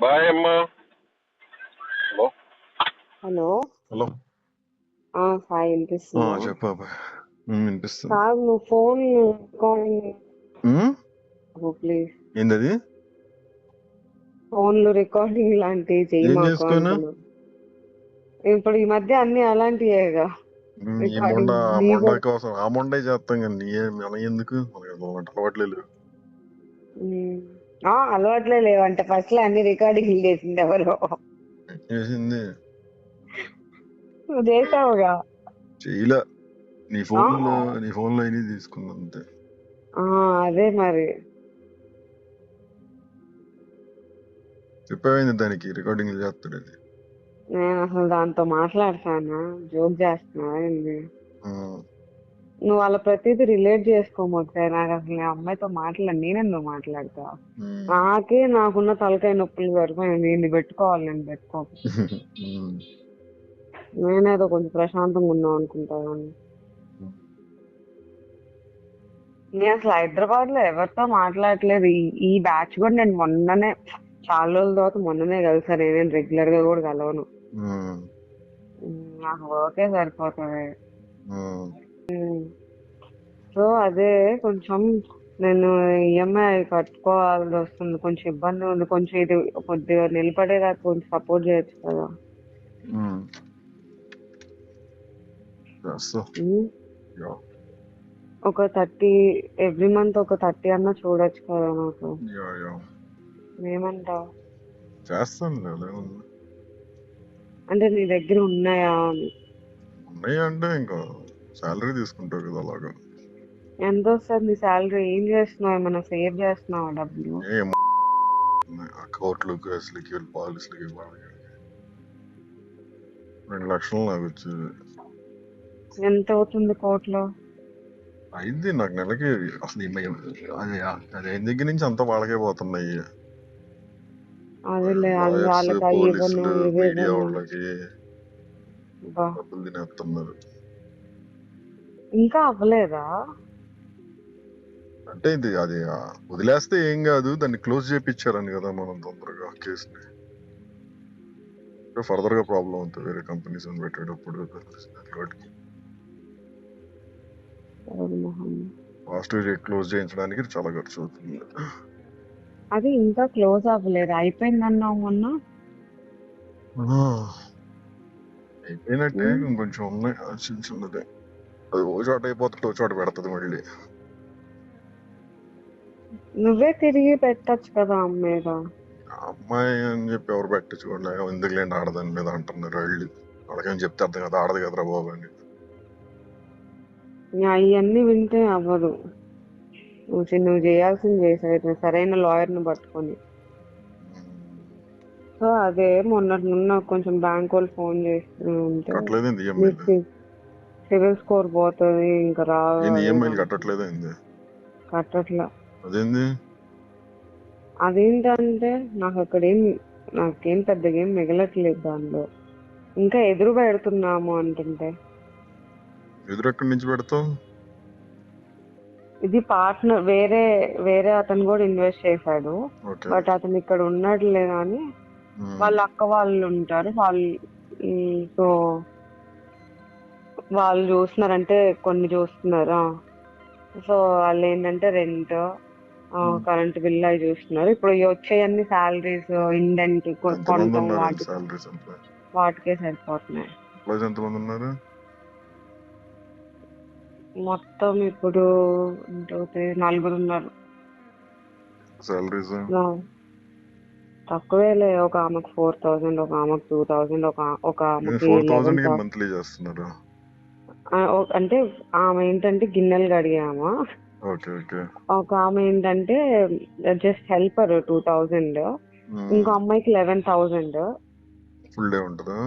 Bye అమ్మా. Hello. Hello. Hello. ఆ సాయి వినిపిస్తుందా? చెప్పు వినిపిస్తుంది. కాదు నువ్వు ఫోన్? ప్లీజ్. ఏందది? ఫోన్లు రికార్డింగ్ లాంటివి అంటున్నా ఇప్పుడు ఈ మధ్య అన్ని అలాంటివేగా కోసం ఆ మొండే చేస్తాం కానీ నీ మన ఎందుకు? మనకి అలవాట్లేదు అలవాట్లే లేవంట. ఫస్ట్లో అన్ని రికార్డింగ్ చేసింది ఎవరో. చేసింది. చేసావుగా? చెయ్యలే నీ ఫోన్లో నీ ఫోన్లో అయినా అంతే. ఆ, అదే మరి. చెప్పేమైంది దానికి? రికార్డింగ్ చేస్తాడు నేను అసలు దాంతో మాట్లాడతానా? జోక్ చేస్తున్నా నువ్వు వాళ్ళ ప్రతిదీ రిలేట్ చేసుకోమొచ్చాయి నాకు అసలు అమ్మాయితో మాట్లాడి నేనెందుకు మాట్లాడతా? నాకే నాకున్న తలకాయ నొప్పులు సరిపోయింది నేను పెట్టుకోవాలి నేను పెట్టుకోకు ఉమ్, నేనేదో కొంచెం ప్రశాంతంగా ఉందాం అనుకుంటా కానీ. నేను అసలు హైదరాబాద్లో ఎవరితో మాట్లాడట్లేదు ఈ బ్యాచ్ కూడా నేను మొన్ననే చాలా రోజుల తర్వాత మొన్ననే కలిసాను నేను రెగ్యులర్గా కూడా కలవను. నాకు వర్కే సరిపోతుంది సో అదే కొంచెం నేను ఈఎంఐ కట్టుకోవాల్సి వస్తుంది. కొంచెం ఇబ్బంది ఉంది. కొంచెం ఇది కొద్దిగా నిలబడేదాకా కొంచెం సపోర్ట్ చేయొచ్చు కదా. ఉమ్, యా ఒక థర్టీ ఎవ్రీ మంత్ ఒక థర్టీ అన్నా చూడొచ్చు కదా నాకు ఏమంటావు చేస్తాను అంటే నీ దగ్గర ఉన్నాయా అని. ఉన్నాయి అంటే ఇంకా. శాలరీ తీసుకుంటావు కదా అలాగా? ఎంత వస్తుంది నీ శాలరీ ఏం చేస్తున్నావు? ఏమైనా సేవ్ చేస్తున్నావా డబ్బులు? ఏం ఆ కోట్లకి అసలుకి పాలసీలకి రెండు లక్షలు నాకు వచ్చేది ఎంత అవుతుంది కోట్లో? అయింది నాకు నెలకి. అసలు ఈ అది అది అయిన దగ్గర నుంచి అంతా వాళ్ళకే పోతున్నాయి. అదేలే అది లాయర్స్ వాళ్ళకి అవి ఇవ్వను పోలీసులు ఇవి మీడియా ఇవ్వను వాళ్ళకి బా. డబ్బులు తినేస్తున్నారు. ఇంకా అవ్వలేదా? అంటే ఇది అది వదిలేస్తే ఏం కాదు దాన్ని క్లోజ్ చేయించారని కదా మనం తొందరగా కేసుని. ఫర్దర్గా ప్రాబ్లం అవుతుంది వేరే కంపెనీస్ పెట్టేటప్పుడు వాటికి ఎవరి మొహం ఫాస్ట్ క్లోజ్ చేయించడానికి చాలా ఖర్చు అవుతుంది. అది ఇంకా క్లోజ్ అవ్వలేదు. అయిపోయింది అన్నావు మొన్న అయిపోయినట్టే. ఇంకొంచెం ఉన్నాయి చిన్న చిన్నదే. అది ఓ చోట అయిపోతుంది ఓ చోట పెడుతుంది మళ్ళీ. నువ్వే తిరిగి పెట్టచ్చు కదా అమ్మ మీద ఆ అమ్మాయి అని చెప్పి ఎవరు పెట్టించుకోండి ఎందుకులేండి ఆడదాని మీద అంటున్నారు వాళ్ళు వాళ్ళకేం చెప్తే అర్థం కదా ఆడదు కదరా బాబు అని. అవన్నీ వింటే అవ్వదు. నువ్వు చి- నువ్వు చేయాల్సింది చేసావు సరైన లాయర్ని పట్టుకొని సో అదే మొన్నటి నుండి నాకు కొంచెం బ్యాంక్ వాళ్ళు ఫోన్ చేస్తూ ఉంటే సివిల్ స్కోర్ పోతుంది ఇంకా ఏంది రావాలి ఈఎంఐలు కట్టట్లేదు ఏంది? కట్టట్లా. అదేంది? అదేంటంటే నాకు అక్కడ ఏం నాకేం పెద్దగా ఏం మిగలట్లేదు దానిలో. ఇంకా ఎదురు పెడుతున్నాము అంటుంటే. ఎదురు ఎక్కడి నుంచి పెడతావు? ఇది పార్ట్నర్ వేరే వేరే అతను కూడా ఇన్వెస్ట్ చేశాడు. ఓకే. బట్ అతను ఇక్కడ ఉన్నట్లే కానీ వాళ్ళ అక్క వాళ్ళు ఉంటారు వాళ్ళు సో వాళ్ళు చూస్తున్నారంటే కొన్ని చూస్తున్నారా? సో వాళ్ళు ఏంటంటే రెంట్ కరెంట్ బిల్ అవి చూస్తున్నారు. ఇప్పుడు వచ్చేయన్ని సాలరీస్ ఇండెంట్ వాటికే. సరిపోతున్నాయి. ఎంప్లాయీస్ ఎంతమంది ఉన్నారు? మొత్తం ఇప్పుడు నలుగురు ఉన్నారు. నా- తక్కువేలే ఒక ఆమెకు ఫోర్ థౌసండ్ ఒక ఆమెకు టూ థౌసండ్ ఒక ఒక ఆమెకి మంత్లీ చేస్తున్నారు. అంటే ఆమె ఏంటంటే గిన్నెలు కడిగామా. Okay okay. ఒక ఆమె ఏంటంటే జస్ట్ హెల్పర్ టూ థౌజండ్. ఇంకో అమ్మాయికి లెవెన్ థౌజండ్. ఫుల్ డే ఉంటుందా?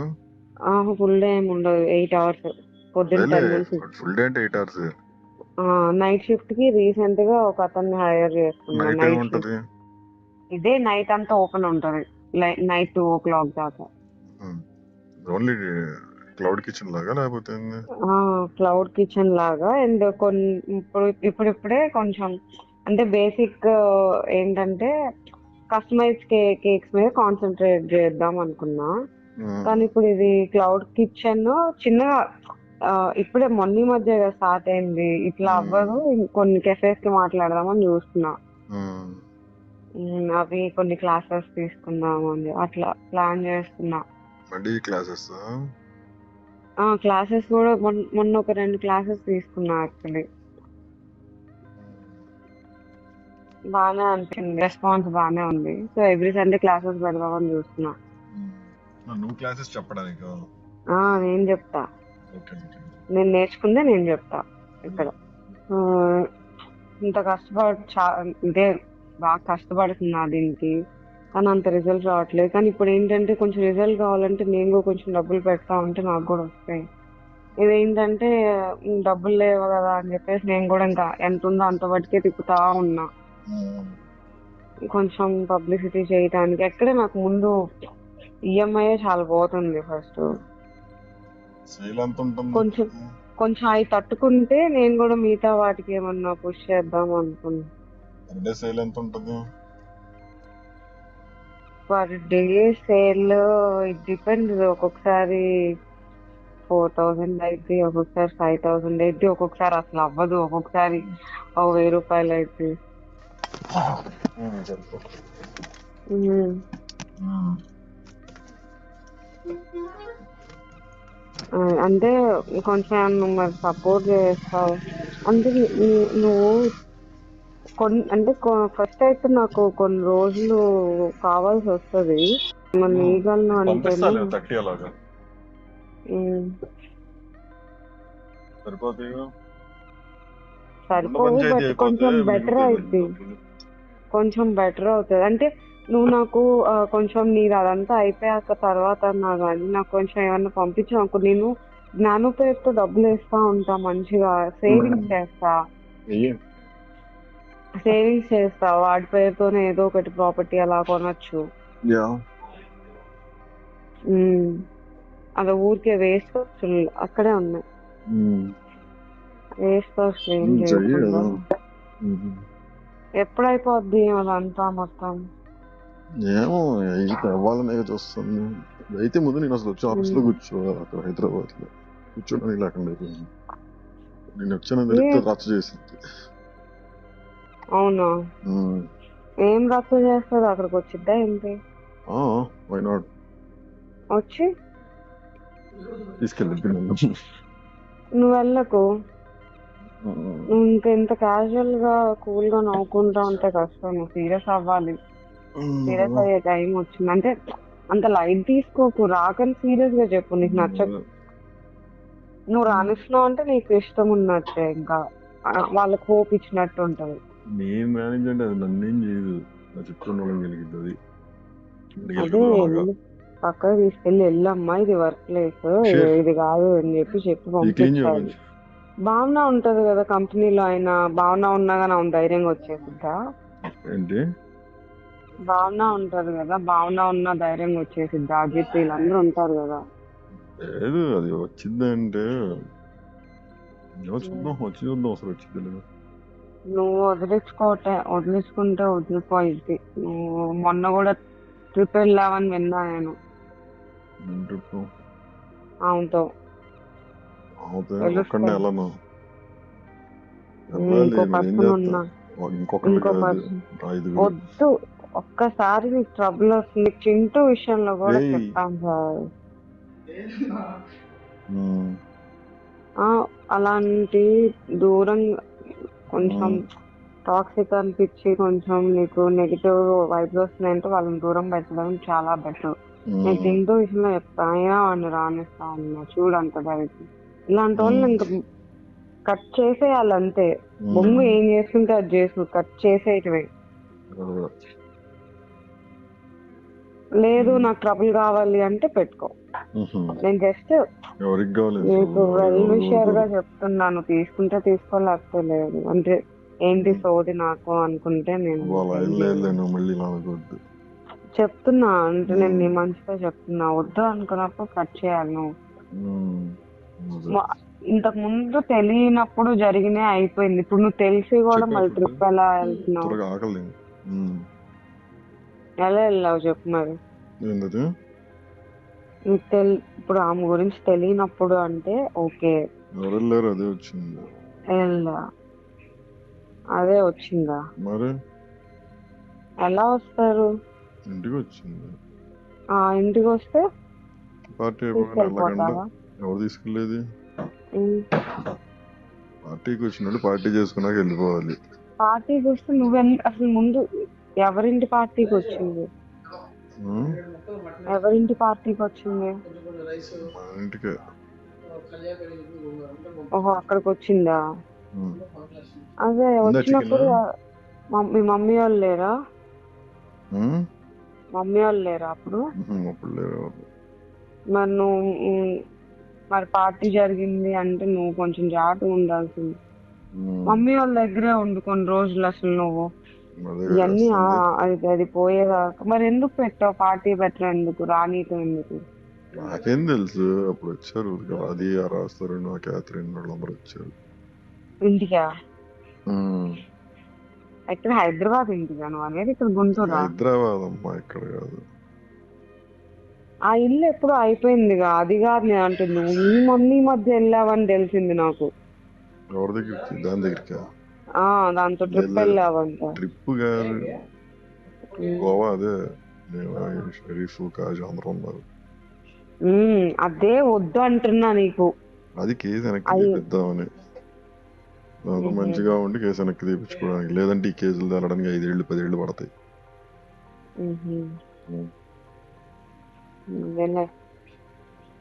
ఫుల్ డే ఏమి ఉండదు. Eight hours. పొద్దున్న టెన్ నుంచి. ఫుల్ డే అంటే ఎయిట్ అవర్స్. నైట్ షిఫ్ట్కి రీసెంట్గా ఒక అతన్ని హైర్ చేసుకున్నా నైట్ నైట్ ఏముంటది ఇదే నైట్ అంతా ఓపెన్ ఉంటది. నైట్ టూ ఓ క్లాక్ దాకా. ఓన్లీ క్లౌడ్ కిచెన్ లాగా లేకపోతే? క్లౌడ్ కిచెన్ లాగా అండ్ కొన్ని ఇప్పుడు ఇప్పుడిప్పుడే కొంచెం అంటే బేసిక్ ఏంటంటే కస్టమైజ్ కే కేక్స్ మీద కాన్సన్ట్రేట్ చేద్దాం అనుకున్నా. కానీ ఇప్పుడు ఇది క్లౌడ్ కిచెన్ చిన్నగా ఇప్పుడే మొన్న మధ్య స్టార్ట్ అయింది. ఇట్లా. అవ్వదు. కొన్ని కెఫేస్కి మాట్లాడదామని చూస్తున్నా. అవి కొన్ని క్లాసెస్ తీసుకుందాం అని అట్లా ప్లాన్ చేస్తున్నా. మళ్ళీ క్లాసెస్ క్లాసెస్ కూడా మొన్న మొన్న ఒక రెండు క్లాసెస్ తీసుకున్నా యాక్చువల్లీ బాగానే అనిపించింది. రెస్పాన్స్ బాగానే ఉంది. సో ఎవ్రీ సండే క్లాసెస్ పెడదామని చూస్తున్నా. నువ్వు క్లాసెస్ చెప్పడానికి? ఆ నేను చెప్తా. నేను నేర్చుకుందే నేను చెప్తా ఇక్కడ. ఇంత కష్టపడి చా అంటే బాగా కష్టపడుతున్నా దీనికి. కానీ అంత రిజల్ట్ రావట్లేదు. కానీ ఇప్పుడు ఏంటంటే కొంచెం రిజల్ట్ కావాలంటే నేను కొంచెం డబ్బులు పెడతా ఉంటే నాకు కూడా వస్తాయి. ఇదేంటంటే డబ్బులు లేవు కదా అని చెప్పేసి నేను కూడా ఇంకా ఎంత ఉందో అంత బట్టికే తిప్పుతా ఉన్నా. కొంచెం పబ్లిసిటీ చేయడానికి ఎక్కడే నాకు ముందు ఈఎంఐ చాలా పోతుంది ఫస్ట్ కొంచెం కొంచెం అవి తట్టుకుంటే నేను కూడా మిగతా వాటికి ఏమన్నా పుష్ చేద్దాం అనుకున్నా. Per day sale it depend ఒక్కొక్కసారి ఫోర్ థౌసండ్ అయితే ఒక్కొక్కసారి ఫైవ్ థౌసండ్ అయితే ఒక్కొక్కసారి అసలు అవ్వదు ఒక్కొక్కసారి ఒక వెయ్యి రూపాయలు అయితే అంటే కొంచెం మరి సపోర్ట్ చేస్తావు. అంటే నువ్వు కొన్ని అంటే ఫస్ట్ అయితే నాకు కొన్ని రోజులు కావాల్సి వస్తుంది. మన ఈగలను అంటే సరిపోదు బట్ కొంచెం బెటర్ అవుద్ది కొంచెం బెటర్ అవుతుంది. అంటే నువ్వు నాకు కొంచెం నీది అదంతా అయిపోయాక తర్వాత నా కానీ నాకు కొంచెం ఏమన్నా పంపించు. నాకు నేను జ్ఞాను పేరుతో డబ్బులు వేస్తా ఉంటా మంచిగా సేవింగ్స్ చేస్తా. సేవింగ్స్ చేస్తా వాడి పేరుతోనే ఏదో ఒకటి ప్రాపర్టీ అలా కొనొచ్చు. అది ఊరికే వేస్ట్ ఖర్చులు అక్కడే ఉన్నాయి. వేస్ట్ ఖర్చులు ఏం చేయకుండా ఎప్పుడైపోద్ది అదంతా మొత్తం? ఏమో అవ్వాలనే చూస్తుంది అయితే ముందు నేను అసలు వచ్చి ఆఫీస్లో కూర్చో అక్కడ హైదరాబాద్లో కూర్చోడానికి లేకుండా అయిపోయింది. నేను తెలిస్తే రచ్చ చేసింది. అవునా. ఏం రద్దు చేస్తుంది అక్కడికి వచ్చిద్దా ఏంటి? వై నాట్ వచ్చి. తీసుకెళ్ళి నువ్వు వెళ్ళకు. నువ్వు ఇంకా ఇంత క్యాజువల్గా కూల్గా నవ్వుకుంటా ఉంటే కష్టం. నువ్వు సీరియస్ అవ్వాలి. సీరియస్ అయ్యే టైం వచ్చింది. అంటే అంత లైట్ తీసుకోకు. రాకని సీరియస్గా చెప్పు. నీకు నచ్చక నువ్వు రానిస్తున్నావు అంటే నీకు ఇష్టం ఉన్నట్టే ఇంకా. వాళ్ళకి హోప్ ఇచ్చినట్టు ఉంటది. నేను మేనేజ్ అంటే అది నన్నేం చేయదు. నా చుట్టూ ఉన్న వాళ్ళని గెలిగిద్ది పక్కకు తీసుకెళ్ళి వెళ్ళమ్మా ఇది వర్క్ ప్లేస్. ఇది కాదు అని చెప్పి చెప్పి పంపించాలి భావన ఉంటది కదా కంపెనీలో అయినా భావన ఉన్నా కానీ ఆమె ధైర్యంగా వచ్చేసిద్దా? ఏంటి? భావన ఉంటది కదా భావన ఉన్న ధైర్యంగా వచ్చేసిద్దా? అజిత్ వీళ్ళందరూ ఉంటారు కదా. లేదు అది వచ్చిందంటే చూద్దాం వచ్చి చూద్దాం అసలు వచ్చింది లేదు? నువ్వు వదిలించుకోటే వదిలించుకుంటే వదిలిపోయిద్ది నువ్వు మొన్న కూడా ట్రిప్ వెళ్ళావని విన్నా నేను. ట్రిప్ అవుతే వద్దు ఒక్కసారి నీకు ట్రబుల్ వస్తుంది. చింటూ విషయంలో కూడా. చెప్తాను సార్ అలాంటి దూరం కొంచెం. టాక్సిక్ అనిపించి కొంచెం నీకు నెగిటివ్ వైబ్స్ వస్తున్నాయంటే వాళ్ళని దూరం పెట్టడం చాలా బెటర్ నేను చింటూ విషయంలో అయినా వాడిని రానిస్తా ఉన్నా చూడు అంత డైరెక్ట్ ఇలాంటి వాళ్ళు ఇంకా కట్ చేసేయాలి అంతే. బొమ్మ ఏం చేసుకుంటే అది చేసు కట్ చేసేయటమే. లేదు నాకు ట్రబుల్ కావాలి అంటే పెట్టుకో. నేను జస్ట్ నీకు వెల్ విషయర్గా చెప్తున్నాను. తీసుకుంటే తీసుకోలేకపోతే లేదు అంటే ఏంటి సోది నాకు అనుకుంటే నేను చెప్తున్నా అంటే నేను నీ మంచిగా చెప్తున్నా. వద్దు అనుకున్నప్పుడు కట్ చేయాలి నువ్వు. ఇంతకు ముందు తెలియనప్పుడు జరిగినే అయిపోయింది. ఇప్పుడు నువ్వు తెలిసి కూడా మళ్ళీ. ట్రిప్ ఎలా వెళ్తున్నావు. ఎలా వెళ్ళావు చెప్పు మరి. తెల్ ఇప్పుడు ఆమె గురించి తెలియనప్పుడు అంటే ఓకే. ఎవరు వెళ్ళారు అదే వచ్చింది. వెళ్ళా. అదే వచ్చిందా? మరి? ఎలా వస్తారు? ఇంటికి వచ్చింది. ఆ ఇంటికి వస్తే పార్టీ అయిపోయిన వెళ్ళకుండా తీసుకెళ్ళిపోతావా ఎవరు తీసుకెళ్ళేది? ఉమ్. పార్టీకి వచ్చినట్టు పార్టీ చేసుకున్నాక వెళ్ళిపోవాలి. పార్టీకి వస్తే నువ్వెంత అసలు ముందు ఎవరింటి పార్టీకి వచ్చింది? ఎవరింటి పార్టీకి వచ్చింది మా ఇంటికే ఓహో అక్కడికి వచ్చిందా ఉం. అదే వచ్చినప్పుడు? మా- మమ్మీ వాళ్ళు లేరా ఉం? మమ్మీ వాళ్ళు లేరా అప్పుడు అప్పుడు లేరు. మరి నువ్వు మరి పార్టీ జరిగింది అంటే నువ్వు కొంచెం జాగ్రత్తగా ఉండాల్సింది. మమ్మీ వాళ్ళ దగ్గరే ఉండు కొన్ని రోజులు అసలు నువ్వు ఇవన్నీ. అది పోయేదాకా. మరి ఎందుకు పెట్టావు పార్టీ పెట్టడం ఎందుకు? రానీతో ఎందుకు? నాకేం తెలుసు. అప్పుడు వచ్చారు అది ఆ రాస్తారు ఆ క్యాథరిన్ వాళ్ళందరూ వచ్చారు. ఇంటికా. ఇక్కడ హైదరాబాద్ ఇంటికా? నువ్వు అనేది ఇక్కడ గుంటూరా? హైదరాబాద్ అమ్మా ఇక్కడ కాదు. ఆ ఇల్లు ఎప్పుడు అయిపోయిందిగా. అది కాదు నేను అంటుంది. నువ్వు మీ మమ్మీ మధ్య వెళ్ళావని తెలిసింది నాకు. ఎవరి దగ్గరికి? దాని దగ్గరికి? దాంతో ట్రిప్. వెళ్ళావంట ట్రిప్ కాదు గోవా అదే షరీఫ్ కాజు అందరూ ఉన్నారు అదే వద్దు అంటున్నా నీకు అది కేసు వెనక్కి. తీపిద్దామని నాకు. మంచిగా ఉండి కేసు వెనక్కి తీపించుకోవడానికి లేదంటే ఈ కేసులు తేలడానికి ఐదేళ్ళు పదేళ్ళు పడతాయి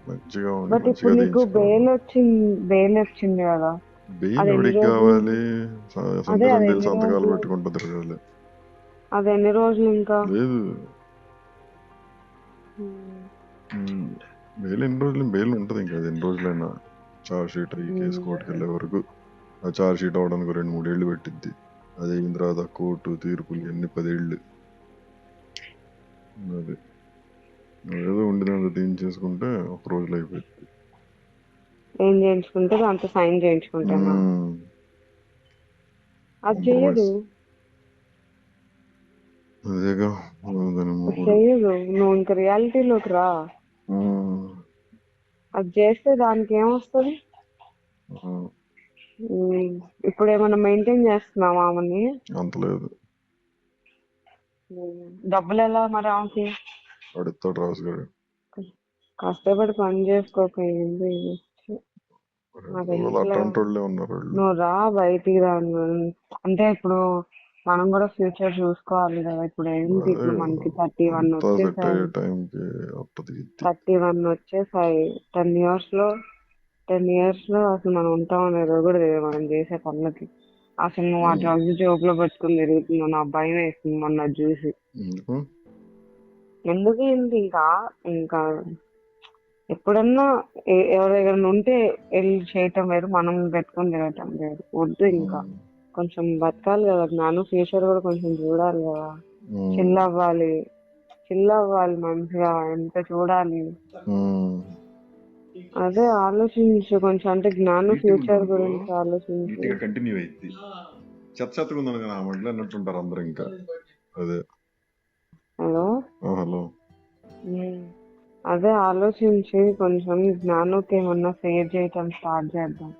మంచిగా ఉండి బట్ ఇప్పుడు నీకు బెయిల్ వచ్చింది బెయిల్ వచ్చింది కదా కావాలి? సంతకాలు? పెట్టుకుంటూ తిరగాలి అది ఎన్ని రోజులు ఇంకా? లేదు. బెయిల్ ఎన్ని రోజులు? బెయిల్ ఉంటుంది ఇంకా ఎన్ని రోజులైనా. చార్జ్ షీట్ అయ్యి కేసు. కోర్టుకి వెళ్ళే వరకు. ఆ చార్జ్ షీట్ అవడానికి రెండు మూడేళ్ళు పెట్టిద్ది. అదే అయిన తర్వాత కోర్టు తీర్పులు ఎన్ని పదేళ్ళు. అది. ఏదో ఉండినంత తీయించేసుకుంటే ఒక రోజులో అయిపోయింది ఏం చేయించుకుంటే దాంతో సైన్ చేయించుకుంటానా. అది చెయ్యదు. చెయ్యదు నువ్వు ఇంకా రియాలిటీలోకి రా. అది చేస్తే దానికి ఏమొస్తుంది? ఇప్పుడు ఏమైనా మెయింటైన్ చేస్తున్నావా ఆమెని? అంత లేదు. ఉమ్, డబ్బులు ఎలా మరి ఆమెకి? కష్టపడి పని చేసుకోక ఇది? నాకు వాళ్ళు ఎందుకులే. అట్లాంటి వాళ్ళే ఉన్నారు వాళ్ళు నువ్వు రా బయటికి రా నువ్వు. అంటే ఇప్పుడు మనం కూడా ఫ్యూచర్ చూసుకోవాలి కదా ఇప్పుడు ఏంటి ఇప్పుడు మనకి థర్టీ వన్ అంతా సెట్ వచ్చేసాయి అయ్యే టైంకి అప్పటి థర్టీ వన్ వచ్చేసాయి టెన్ ఇయర్స్లో టెన్ ఇయర్స్లో అసలు మనం ఉంటాం అనేది కూడా తెలియదు మనం చేసే పనులకి అసలు నువ్వు ఆ. డ్రగ్స్ జోబులో లో పెట్టుకుని తిరుగుతున్నావు నా భయం వేస్తుంది మొన్న అది చూసి ఎందుకు ఎందుకు ఏంటి ఇంకా ఇంకా ఎప్పుడన్నా ఎవరి దగ్గర ఉంటే వెళ్ళి చేయటం వేరు మనం పెట్టుకొని తిరగటం వేరు. వద్దు ఇంకా. కొంచెం బతకాలి కదా జ్ఞానం. ఫ్యూచర్ కూడా కొంచెం చూడాలి కదా. చిల్ అవ్వాలి చిల్ అవ్వాలి మంచిగా. ఎంత చూడాలి. అదే ఆలోచించు కొంచెం. అంటే జ్ఞానం ఫ్యూచర్ గురించి ఆలోచించు. కంటిన్యూ అయింది. చెత్త చెత్తగా ఉందని మంటలో అన్నట్టుంటారు అందరూ ఇంకా. అదే. హలో? హలో. అదే ఆలోచించి కొంచెం జ్ఞానంకి ఏమన్నా షేర్ చేయటం స్టార్ట్ చేద్దాం.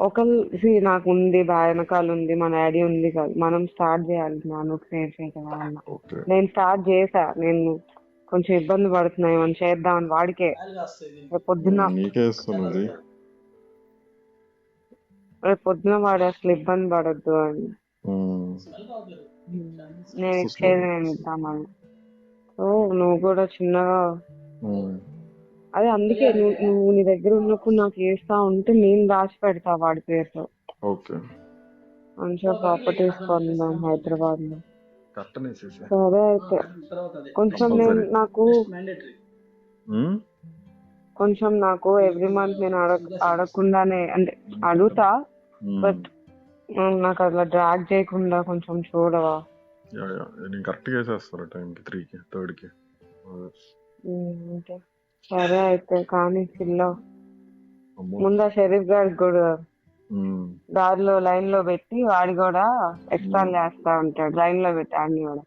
ఒకళ్ళు see, నాకు ఉంది వెనకాల ఉంది మన డాడీ ఉంది కదా మనం స్టార్ట్ చేయాలి జ్ఞానంకి షేర్ చేయటం వల్ల నేను స్టార్ట్ చేసా నేను కొంచెం ఇబ్బంది పడుతున్నా ఏమైనా చేద్దామని వాడికే. రేపు పొద్దున్న నీకే ఇస్తున్నది రేపు పొద్దున వాడు అసలు ఇబ్బంది పడద్దు అని. నేను ఇచ్చేది నేను ఇద్దామని. సో నువ్వు కూడా చిన్నగా. అదే అందుకే నువ్వు నీ దగ్గర ఉన్నప్పుడు నాకు చేస్తా ఉంటే నేను రాసి పెడతా వాడి పేరుతో. ఓకే. మంచిగా ప్రాపర్టీస్ కొందాం హైదరాబాద్లో సరే అయితే. కొంచెం నేను నాకు మ్మ్? కొంచెం నాకు ఎవ్రీ మంత్ నేను అడగ అడగకుండానే అంటే అడుగుతా. బట్ నాకు అట్లా డ్రాగ్ చేయకుండా కొంచెం చూడవా? Yeah, yeah. నేను టైంకి త్రీకి థర్డ్కి ఓకే సరే అయితే కానీ పిల్లో. ముందు ఆ షరీఫ్ గారికి కూడా. దారిలో లైన్లో పెట్టి వాడి కూడా ఎక్స్ట్రా చేస్తా ఉంటాడు లైన్లో పెట్టి ఆడిని కూడా.